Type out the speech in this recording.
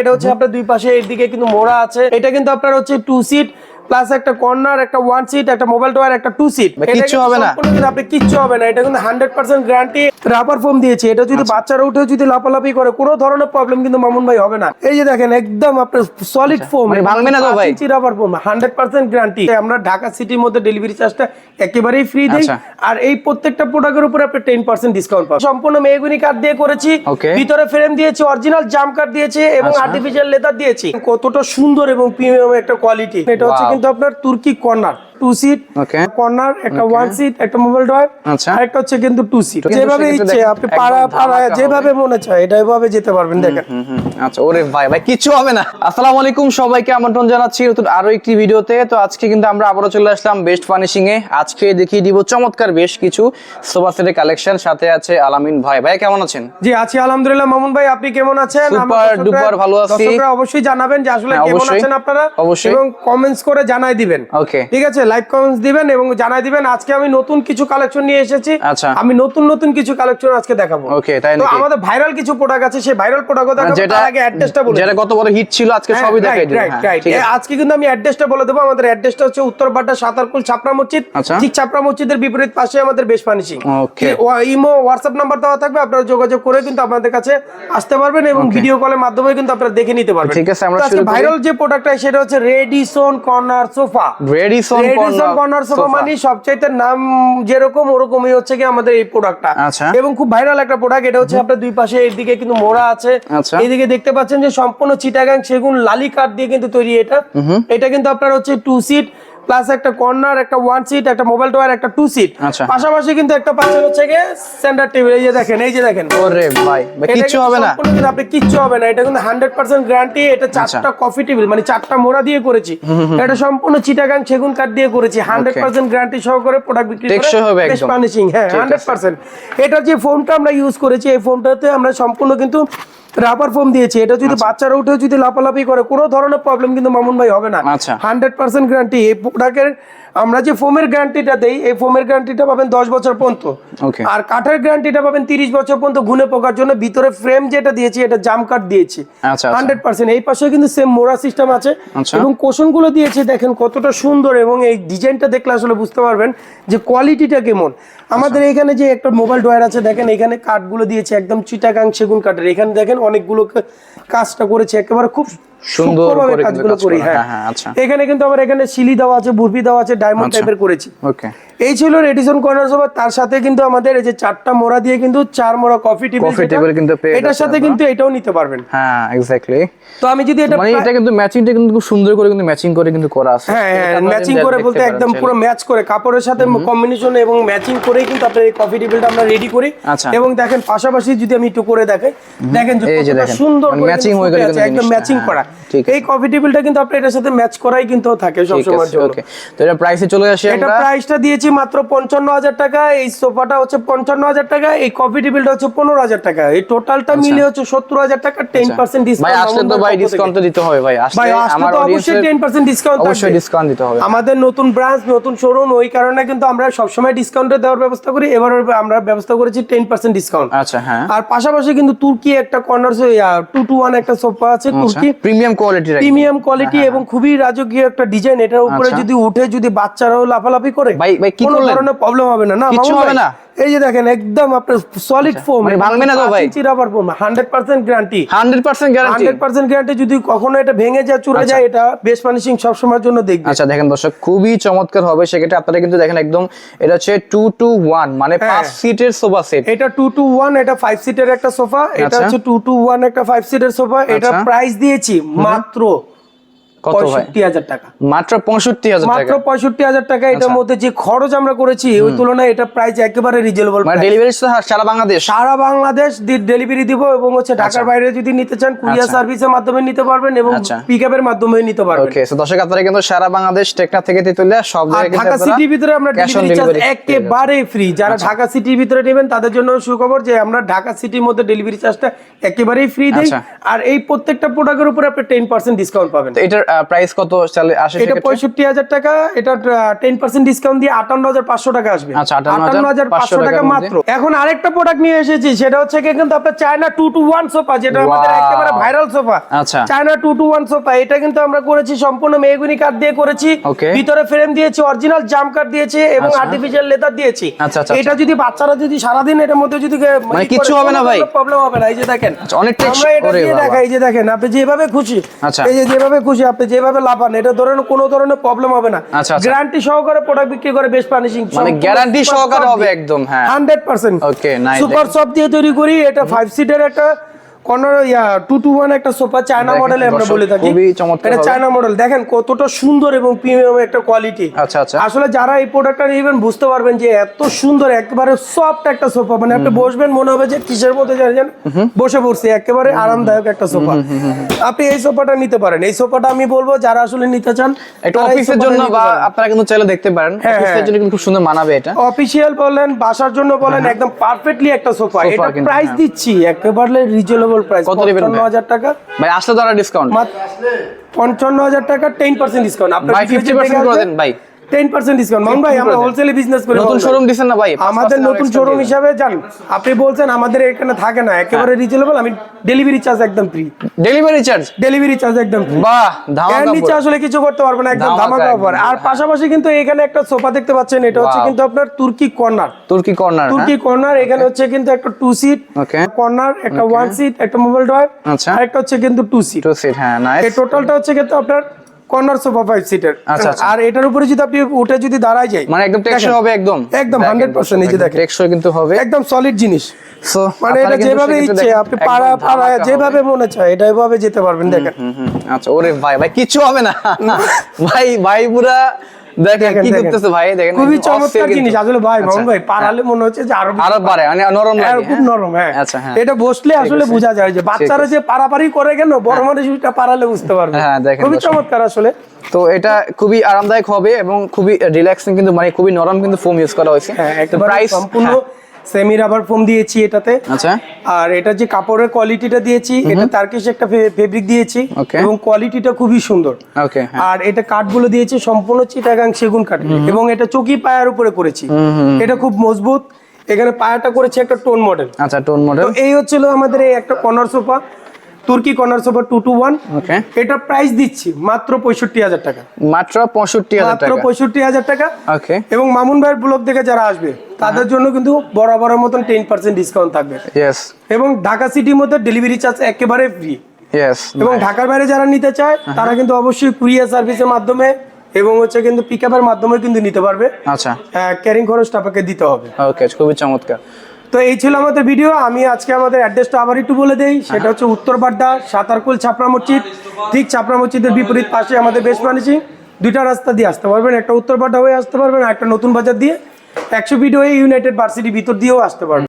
এটা হচ্ছে আপনার দুই পাশে এর দিকে কিন্তু মোড়া আছে। এটা কিন্তু আপনার হচ্ছে টু সিট প্লাস একটা কর্নার একটা ওয়ান সিট একটা মোবাইল টোয়ার একটা টু সিট কিচ্ছু হবে না? আপনি কিচ্ছু হবে না। এটা কিন্তু hundred percent guarantee rubber foam দিয়েছে। এটা যদি আচ্ছা। বাচ্চারা উঠে যদি লাপালাপি করে কোনো ধরনের প্রবলেম কিন্তু মামুন ভাই হবে না। এই যে দেখেন একদম আপনার সলিড ফোম মানে ভাঙবে না তো ভাই? Rubber foam hundred percent guarantee আমরা ঢাকা সিটির মধ্যে ডেলিভারি চার্জটা একেবারেই ফ্রি দিই। আচ্ছা। আর এই প্রত্যেকটা প্রোডাক্টের উপরে আপনি টেন পার্সেন্ট ডিসকাউন্ট পাবেন। সম্পূর্ণ মেহগুনি কাঠ দিয়ে করেছি। ভিতরে ফ্রেম দিয়েছি অরিজিনাল জাম কাঠ দিয়েছি এবং আচ্ছা। আর্টিফিশিয়াল লেদার দিয়েছি। কতটা সুন্দর এবং প্রিমিয়াম একটা কোয়ালিটি এটা হচ্ছে কিন্তু আপনার তুর্কি কর্নার। Two seat. কর্নার একটা ওয়ান সিট একটা মোবাইল ড্রয়ার আচ্ছা। আর একটা হচ্ছে কিন্তু টু সিট যেভাবে ইচ্ছে আপনি পাড়া পাড়া যেভাবে মনে চায় এটা এভাবে যেতে পারবেন দেখেন। আচ্ছা ওরে ভাই ভাই কিচ্ছু হবে না। আসসালামু আলাইকুম সবাইকে আমন্ত্রণ জানাচ্ছি নতুন আরও একটি ভিডিওতে। তো আজকে কিন্তু আমরা আবারও চলে আসলাম বেস্ট ফার্নিশিং এ আজকে দেখিয়ে দিব চমৎকার বেশ কিছু সোফা সেটের কালেকশন সাথে আছে আলামিন ভাই। ভাই কেমন আছেন? জি আছি আলহামদুলিল্লাহ। মামুন ভাই আপনি কেমন আছেন? দর্শকরা- duper ভালো আছি। অবশ্যই জানাবেন যে আসলে হ্যাঁ, কেমন। আছেন আপনারা অবশ্যই। এবং কমেন্টস করে জানাই দিবেন। ওকে ঠিক আছে? লাইভ কমেন্টস দিবেন এবং জানাই দিবেন আজকে আমি নতুন কিছু কালেকশন নিয়ে এসেছি। আচ্ছা। আমি নতুন নতুন কিছু কালেকশন আজকে দেখাবো। Okay, তাই তো নাকি? আমাদের ভাইরাল কিছু প্রোডাক্ট আছে সেই ভাইরাল প্রোডাক্টও দেখাবো তার আগে অ্যাড্রেসটা বলে যেটা গত বড় হিট ছিল আজকে সবই দেখাই দিব রাইট হ্যাঁ, রাইট ঠিক আজকে কিন্তু আমি অ্যাড্রেসটা বলে দেবো আমাদের অ্যাড্রেসটা হচ্ছে উত্তরপাড্ডা সাতারকুল ছাপড়া মসজিদ। আচ্ছা। ঠিক ছাপড়া মসজিদের বিপরীত পাশে আমাদের বেশ furnishing Okay. Imo WhatsApp number দেওয়া থাকবে আপনারা যোগাযোগ করে কিন্তু আপনাদের কাছে আসতে পারবেন এবং ভিডিও কলের মাধ্যমে কিন্তু আপনারা দেখে নিতে পারবেন। ঠিক আছে, আমরা। ভাইরাল যে প্রোডাক্টটা সেটা হচ্ছে Radisson corner sofa Radisson Radisson corner sofa মানে সবচাইতে নাম যেরকম ওরকমই হচ্ছে কি আমাদের এই প্রোডাক্টটা আচ্ছা। এবং খুব ভাইরাল একটা প্রোডাক্ট এটা হচ্ছে আপনার দুই পাশে এদিকে কিন্তু মোড়া আছে। এদিকে এইদিকে দেখতে পাচ্ছেন যে সম্পূর্ণ চিটাগাং সেগুন লালি কাঠ দিয়ে কিন্তু তৈরি এটা। এটা কিন্তু আপনার হচ্ছে টু সিট প্লাস একটা কর্নার একটা ওয়ান সিট একটা মোবাইল টোয়ার একটা টু সিট আচ্ছা। পাশাপাশি কিন্তু একটা পাচ্ছেন হচ্ছে গিয়ে সেন্টার টেবিল এই যে দেখেন এই যে দেখেন। ওরে ভাই কিচ্ছু হবে না। সম্পূর্ণ কিন্তু আপনি কিচ্ছু হবে না। এটা কিন্তু হান্ড্রেড পার্সেন্ট গ্যারান্টি এটা আচ্ছা। চারটা কফি টেবিল মানে চারটা মোড়া দিয়ে করেছি। এটা সম্পূর্ণ চিটাগাং সেগুন কাঠ দিয়ে করেছি। হান্ড্রেড পার্সেন্ট গ্যারান্টি সহকারে প্রোডাক্ট বিক্রি টেকসই হবে একদম। ফার্নিশিং হ্যাঁ হান্ড্রেড পার্সেন্ট এটা যে ফোমটা আমরা ইউজ করেছি এই ফোমটাতে আমরা সম্পূর্ণ কিন্তু রাবার ফোম দিয়েছি। এটা যদি বাচ্চারা উঠে যদি লাপালাপি করে কোনো ধরনের প্রবলেম কিন্তু মামুন ভাই হবে না। আচ্ছা। হান্ড্রেড পার্সেন্ট গ্যারান্টি এই প্রোডাক্টের আমরা যে ফোমের গ্যারান্টিটা দেই এই ফোমের গ্যারান্টিটা পাবেন দশ বছর পর্যন্ত। আর কাঠের গ্যারান্টিটা পাবেন তিরিশ বছর পর্যন্ত ঘুনে পোকার জন্য। ভিতরে ফ্রেম যেটা দিয়েছি এটা জাম কাঠ দিয়েছি। আচ্ছা, আচ্ছা। হান্ড্রেড পার্সেন্ট এই পাশে কিন্তু সেম মোড়া সিস্টেম আছে। আচ্ছা। এবং কোশনগুলো দিয়েছে দেখেন কতটা সুন্দর এবং এই ডিজাইনটা দেখলে আসলে বুঝতে পারবেন যে কোয়ালিটিটা কেমন। আমাদের আচ্ছা। এখানে যে একটা মোবাইল ড্রয়ার আছে দেখেন এখানে কাঠগুলো দিয়েছে একদম চিটাগাং সেগুন কাঠের। এখানে দেখেন অনেকগুলো কাজটা করেছে। একেবারে খুব সুন্দর করে কাজগুলো করি হ্যাঁ। হ্যাঁ, হ্যাঁ, আচ্ছা। এখানে কিন্তু আমার এখানে সিলি দেওয়া আছে বুরবি দেওয়া আছে ডায়মন্ড আচ্ছা। টাইপের করেছি। ওকে এই ছিল রেডিসন কর্নার সোফা তার সাথে কিন্তু আমাদের এই যে চারটা মোড়া দিয়ে কিন্তু চার মোড়া কফি টেবিল Coffee table কিন্তু এটার সাথে কিন্তু এটাও নিতে পারবেন। হ্যাঁ এক্স্যাক্টলি তো আমি যদি এটা মানে এটা কিন্তু ম্যাচিংটা কিন্তু খুব সুন্দর করে কিন্তু ম্যাচিং করে কিন্তু করা আছে। হ্যাঁ হ্যাঁ ম্যাচিং করে বলতে একদম পুরো ম্যাচ করে কাপড়ের সাথে কম্বিনেশন এবং ম্যাচিং করেই কিন্তু আপনার এই কফি টেবিলটা আমরা রেডি করি। আচ্ছা। এবং দেখেন পাশাপাশি যদি আমি একটু করে দেখাই দেখেন যে কতটা সুন্দর মানে matching কিন্তু হয়ে গেলে কিন্তু একদম ম্যাচিং করা। এই কফি টেবিলটা কিন্তু আপনার এটার সাথে ম্যাচ করাই কিন্তু থাকে ঠিক সবসময়ের জন্য। ওকে তো এটা প্রাইসে চলে আসি এটা প্রাইসটা দিয়েছি মাত্র পঞ্চান্ন হাজার টাকা এই সোফাটা হচ্ছে পঞ্চান্ন হাজার টাকা এই কফি টেবিলটা হচ্ছে পনেরো হাজার টাকা। এই টোটালটা মিলে হচ্ছে সত্তর হাজার টাকা টেন পার্সেন্ট আচ্ছা। ভাই আসলে তো ভাই ডিসকাউন্ট তো দিতে হবে ভাই। আসলে আমার তো অবশ্যই টেন পার্সেন্ট ডিসকাউন্ট অবশ্যই ডিসকাউন্ট দিতে হবে। আমাদের নতুন ব্রাঞ্চ নতুন শোরুম ওই কারণে কিন্তু আমরা সবসময় ডিসকাউন্টে দেওয়ার ব্যবস্থা করি। এবার আমরা ব্যবস্থা করেছি টেন পার্সেন্ট ডিসকাউন্ট আচ্ছা হ্যাঁ। আর পাশাপাশি কিন্তু তুর্কি একটা কর্নার টু টু ওয়ান একটা সোফা আছে তুর্কি। প্রিমিয়াম কোয়ালিটির প্রিমিয়াম কোয়ালিটি এবং খুবই রাজকীয় একটা ডিজাইন এটার উপরে আচ্ছা। যদি উঠে যদি বাচ্চারাও লাফালাফি করে ভাই- ভাই কি কোনো ধরনের প্রবলেম হবে না না কিছু হবে না? এই যে দেখেন একদম আপনার সলিড ফোম মানে ভাঙবে না তো ভাই? Rubber foam hundred percent guarantee 100% guarantee hundred percent guarantee যদি কখনো এটা ভেঙে যায় চুরে যায় এটা বেস্ট সব সময়ের জন্য দেখবে আচ্ছা দেখেন দর্শক খুবই চমৎকার হবে সেক্ষেত্রে আপনারা কিন্তু দেখেন একদম এটা হচ্ছে টু টু ওয়ান মানে হ্যাঁ। পাঁচ সিটের সোফা সেট এটা টু টু ওয়ান এটা ফাইভ সিটের একটা সোফা এটা আচ্ছা। হচ্ছে টু টু ওয়ান একটা ফাইভ সিটের সোফা এটা আচ্ছা। প্রাইস দিয়েছি মাত্র পঁয়ষট্টি হাজার টাকা। মাত্র পঁয়ষট্টি হাজার মাত্র পঁয়ষট্টি হাজার টাকা এটার মধ্যে যে খরচ আমরা করেছি ওই তুলনায় এটা প্রাইস একেবারে রিজনেবল মানে ডেলিভারি সারা বাংলাদেশ? সারা বাংলাদেশ ডেলিভারি দিব এবং হচ্ছে ঢাকার বাইরে যদি নিতে চান কুরিয়ার সার্ভিসের মাধ্যমে নিতে পারবেন এবং আচ্ছা। পিক আপের মাধ্যমে নিতে পারবেন। ওকে দর্শক আপনারা কিন্তু সারা বাংলাদেশ টেকনা থেকে তেতুলিয়া সব জায়গায় ঢাকা সিটির ভিতরে আমরা ডেলিভারি চার্জ একেবারে ফ্রি যারা আচ্ছা। ঢাকা সিটির ভিতরে নেবেন তাদের জন্য সুখবর যে আমরা ঢাকা সিটির মধ্যে ডেলিভারি চার্জটা একেবারেই ফ্রি দিই। আচ্ছা। আর এই প্রত্যেকটা প্রোডাক্টের উপরে আপনি টেন পার্সেন্ট ডিসকাউন্ট পাবেন। এটার আহ, প্রাইস কত চলে আসে এটা সেক্ষেত্রে? পঁয়ষট্টি হাজার টাকা এটা টেন পার্সেন্ট ডিসকাউন্ট দিয়ে আটান্ন হাজার পাঁচশো টাকা আসবে। আচ্ছা, 58,500 পাঁচশো টাকা মাত্র। এখন আরেকটা প্রোডাক্ট নিয়ে এসেছি সেটা হচ্ছে কি কিন্তু আপনার China two two one sofa যেটা আমাদের একেবারে ভাইরাল সোফা আচ্ছা। China two two one sofa এটা কিন্তু আমরা করেছি সম্পূর্ণ মেহগুনি কাঠ দিয়ে করেছি। ভিতরে ফ্রেম দিয়েছি অরিজিনাল জাম কাঠ দিয়েছি এবং আচ্ছা। আর্টিফিশিয়াল লেদার দিয়েছি। আচ্ছা, আচ্ছা, এটা যদি বাচ্চারা যদি সারাদিন এটার মধ্যে যদি মানে কিচ্ছু হবে না ভাই? প্রবলেম হবে না। এই যে দেখেন আচ্ছা, অনেক আমরা এটা ওরে দিয়ে দেখাই এই যে দেখেন আপনি যেভাবে খুশি আচ্ছা। এই যে যেভাবে খুশি আপনি যেভাবে লাফান এটা ধরেন কোনো ধরনের প্রবলেম হবে না। আচ্ছা, আচ্ছা। গ্যারান্টি সহকারে প্রোডাক্ট বিক্রি করে বেশ পানিশিং মানে গ্যারান্টি সহকারে হবে একদম হ্যাঁ। Hundred percent okay nice. Super soft দিয়ে তৈরি করি এটা ফাইভ সিটের একটা কর্নার ইয়া টু টু ওয়ান একটা সোফা চায়না মডেলে আমরা বলে থাকি। এটা চায়না মডেল দেখেন কতটা সুন্দর এবং প্রিমিয়াম একটা কোয়ালিটি আচ্ছা আচ্ছা। আসলে যারা এই প্রোডাক্টটা নেবেন বুঝতে পারবেন যে এত সুন্দর একেবারে সফট একটা সোফা। মানে আপনি বসবেন মনে হবে যে কিসের মধ্যে জানেন? বসে পড়ছি একেবারে আরামদায়ক একটা সোফা। আপনি এই সোফাটা নিতে পারেন। এই সোফাটা আমি বলব যারা আসলে নিতে চান অফিসের জন্য বা আপনারা কিন্তু চাইলে দেখতে পারেন। হ্যাঁ, অফিসের হ্যাঁ। জন্য কিন্তু খুব সুন্দর মানাবে এটা। অফিসিয়াল বলেন বাসার জন্য বলেন একদম পারফেক্টলি একটা সোফা। এটা প্রাইস হ্যাঁ। দিচ্ছি একেবারে রিজনেবল প্রাইস কত দিবেন ভাই? পঞ্চান্ন হাজার টাকা। ভাই আসলে তো আর ডিসকাউন্ট পঞ্চান্ন হাজার টাকা টেন পার্সেন্ট ডিসকাউন্ট আপনি 50% করে দেন ভাই। টেন পার্সেন্ট ডিসকাউন্ট মামুন ভাই 50% আমরা হোলসেলে বিজনেস করি নতুন। শোরুম দিছেন না ভাই? আমাদের নতুন শোরুম হিসাবে জান আপনি বলছেন আমাদের এখানে থাকে না একেবারে হ্যাঁ। রিজনেবল আমি ডেলিভারি চার্জ একদম free delivery charge delivery charge একদম ফ্রি বাহ এর নিচে আসলে কিছু করতে পারবে না একদম ধামাকা ধামাকা অফার আর হ্যাঁ। পাশাপাশি কিন্তু এখানে একটা সোফা দেখতে পাচ্ছেন এটা হচ্ছে কিন্তু আপনার তুর্কি কর্নার তুর্কি কর্নার তুর্কি কর্নার এখানে হচ্ছে কিন্তু একটা টু সিট. কর্নার একটা ওয়ান সিট একটা মোবাইল ড্রয়ার আচ্ছা। আর একটা হচ্ছে কিন্তু টু সিট টু সিট হ্যাঁ এই নাইস টোটালটা হচ্ছে কিন্তু আপনার কর্নার সোফা ফাইভ সিটার আচ্ছা, আচ্ছা। আর এটার উপরে যদি আপনি উঠে যদি দাঁড়ায় যাই মানে একদম টেকসই হবে একদম। একদম 100% এই যে দেখেন। টেকসই কিন্তু হবে। একদম সলিড জিনিস। সো মানে এটা যেভাবে ইচ্ছে আপনি পাড়া পাড়া যেভাবে মনে চায় এটা এভাবে যেতে পারবেন দেখেন। আচ্ছা ওরে ভাই ভাই কিছু হবে না। ভাই ভাই পুরা দেখেন কি করতেছে ভাই? দেখেন খুবই চমৎকার জিনিস। আসলে ভাই আচ্ছা, মামুন ভাই পাড়ালে মনে হচ্ছে যে আরও আরও পারে মানে নরম হ্যাঁ, লাগে খুব হ্যাঁ? নরম হ্যাঁ। আচ্ছা, হ্যাঁ। এটা বসলে আসলে বোঝা যায় যে বাচ্চারা যে পারাপারি করে কেন বড় মানুষ এটা পারালে বুঝতে পারবে। হ্যাঁ, দেখেন খুবই চমৎকার আসলে। তো এটা খুবই আরামদায়ক হবে এবং খুবই রিল্যাক্সিং কিন্তু মানে খুবই নরম কিন্তু ফোম ইউজ করা হয়েছে। হ্যাঁ প্রাইস সম্পূর্ণ সেমি রাবার ফোম দিয়েছি এটাতে। আচ্ছা। আর এটা যে কাপড়ের কোয়ালিটিটা দিয়েছি এটা তার্কিশ একটা ফেব্রিক দিয়েছি. এবং কোয়ালিটিটা খুবই সুন্দর। ওকে আর এটা কাঠগুলো দিয়েছি সম্পূর্ণ চিটাগাং সেগুন কাঠ। এবং এটা চকি পায়ার উপরে করেছি। এটা খুব মজবুত। এখানে পায়াটা করেছে একটা টোন মডেল আচ্ছা টোন মডেল তো এই হচ্ছিল আমাদের এই একটা কর্নার সোফা তুর্কি corner sofa two two one. এটা প্রাইস দিচ্ছি মাত্র পঁয়ষট্টি হাজার টাকা। মাত্র পঁয়ষট্টি হাজার মাত্র পঁয়ষট্টি হাজার টাকা। ওকে। এবং মামুন ভাইয়ের ব্লগ থেকে যারা আসবে তাদের জন্য কিন্তু বরাবরের মতন টেন পার্সেন্ট ডিসকাউন্ট থাকবে। এবং ঢাকা সিটির মধ্যে ডেলিভারি চার্জ একেবারে ফ্রি এবং ঢাকার বাইরে যারা নিতে চায় তারা কিন্তু অবশ্যই কুরিয়ার সার্ভিসের মাধ্যমে এবং হচ্ছে কিন্তু পিক আপের মাধ্যমে কিন্তু নিতে পারবে। আচ্ছা। ক্যারিং খরচটা আপনাকে দিতে হবে। ওকে খুবই চমৎকার। তো এই ছিল আমাদের ভিডিও আমি আজকে আমাদের অ্যাড্রেসটা আবার একটু বলে দেই। সেটা হচ্ছে উত্তর বাড্ডা সাঁতারকুল ছাপড়া মসজিদ। ঠিক ছাপড়া মসজিদের বিপরীত পাশে আমাদের বেশ মানুষই দুইটা রাস্তা দিয়ে আসতে পারবেন। একটা উত্তর বাড্ডা হয়ে আসতে পারবেন আর একটা নতুন বাজার দিয়ে। একশো ফিট হয়ে ইউনাইটেড ভার্সিটির ভিতর দিয়েও আসতে পারবেন।